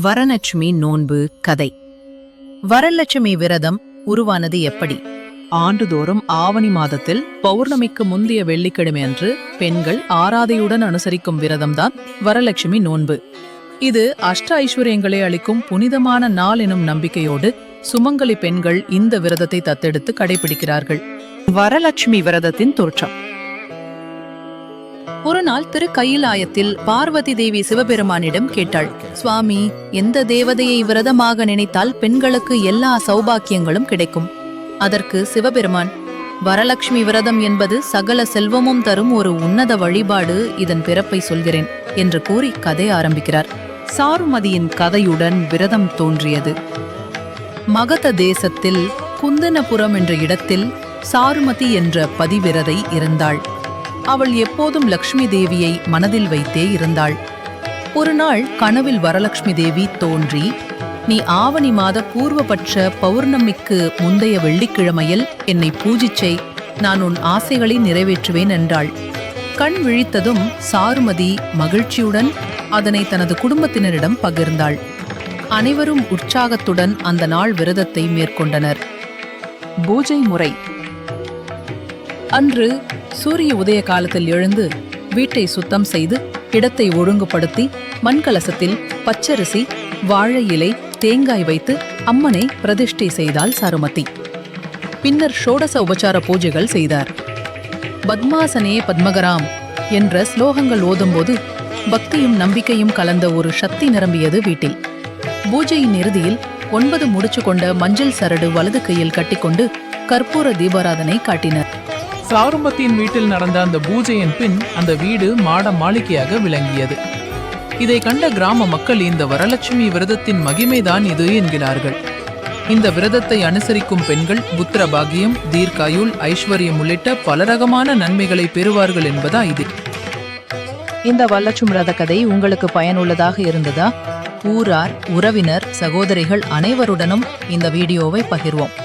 வரலட்சுமி நோன்பு கதை. வரலட்சுமி விரதம் உருவானது எப்படி? ஆண்டுதோறும் ஆவணி மாதத்தில் பௌர்ணமிக்கு முந்தைய வெள்ளிக்கிழமை அன்று பெண்கள் ஆராதையுடன் அனுசரிக்கும் விரதம்தான் வரலட்சுமி நோன்பு. இது அஷ்ட ஐஸ்வர்யங்களை அளிக்கும் புனிதமான நாள் எனும் நம்பிக்கையோடு சுமங்கலி பெண்கள் இந்த விரதத்தை தத்தெடுத்து கடைபிடிக்கிறார்கள். வரலட்சுமி விரதத்தின் தோற்றம். ஒரு நாள் திரு கையிலாயத்தில் பார்வதி தேவி சிவபெருமானிடம் கேட்டாள் சுவாமி எந்த தேவதையை விரதமாக நினைத்தால் பெண்களுக்கு எல்லா சௌபாக்கியங்களும் கிடைக்கும்? அதற்கு சிவபெருமான் வரலட்சுமி விரதம் என்பது சகல செல்வமும் தரும் ஒரு உன்னத வழிபாடு இதன் பிறப்பை சொல்கிறேன் என்று கூறி கதை ஆரம்பிக்கிறார். சாருமதியின் கதையுடன் விரதம் தோன்றியது. மகத தேசத்தில் குந்தனபுரம் என்ற இடத்தில் சாருமதி என்ற பதிவிரதை இருந்தாள் அவள் எப்போதும் லக்ஷ்மி தேவியை மனதில் வைத்தே இருந்தாள். ஒரு நாள் கனவில் வரலட்சுமி தேவி தோன்றி நீ ஆவணி மாத பூர்வபட்ச பௌர்ணமிக்கு முந்தைய வெள்ளிக்கிழமையில் என்னை பூஜிச்சை நான் உன் ஆசைகளை நிறைவேற்றுவேன் என்றாள். கண் விழித்ததும் சாருமதி மகிழ்ச்சியுடன் அதனை தனது குடும்பத்தினரிடம் பகிர்ந்தாள். அனைவரும் உற்சாகத்துடன் அந்த நாள் விரதத்தை மேற்கொண்டனர். பூஜை முறை. அன்று சூரிய உதய காலத்தில் எழுந்து வீட்டை சுத்தம் செய்து இடத்தை ஒழுங்குபடுத்தி மண்கலசத்தில் பச்சரிசி வாழை இலை தேங்காய் வைத்து அம்மனை பிரதிஷ்டை செய்தாள் சருமதி. பின்னர் ஷோடச உபசார பூஜைகள் செய்தார். பத்மாசனே பத்மகராம் என்ற ஸ்லோகங்கள் ஓதும்போது பக்தியும் நம்பிக்கையும் கலந்த ஒரு சக்தி நிரம்பியது வீட்டில். பூஜையின் இறுதியில் ஒன்பது முடிச்சு கொண்ட மஞ்சள் சரடு வலது கையில் கட்டிக்கொண்டு கற்பூர தீபாராதனை காட்டினர். சாருமத்தியின் வீட்டில் நடந்த அந்த பூஜையின் பின் அந்த வீடு மாட மாளிகையாக விளங்கியது. இதை கண்ட கிராம மக்கள் இந்த வரலட்சுமி விரதத்தின் மகிமைதான் இது என்கிறார்கள். இந்த விரதத்தை அனுசரிக்கும் பெண்கள் புத்திர பாகியம் தீர்க்காயுள் ஐஸ்வர்யம் உள்ளிட்ட பல ரகமான நன்மைகளை பெறுவார்கள் என்பதா இது. இந்த வரலட்சுமி விரத கதை உங்களுக்கு பயனுள்ளதாக இருந்ததா? ஊரார் உறவினர் சகோதரிகள் அனைவருடனும் இந்த வீடியோவை பகிர்வோம்.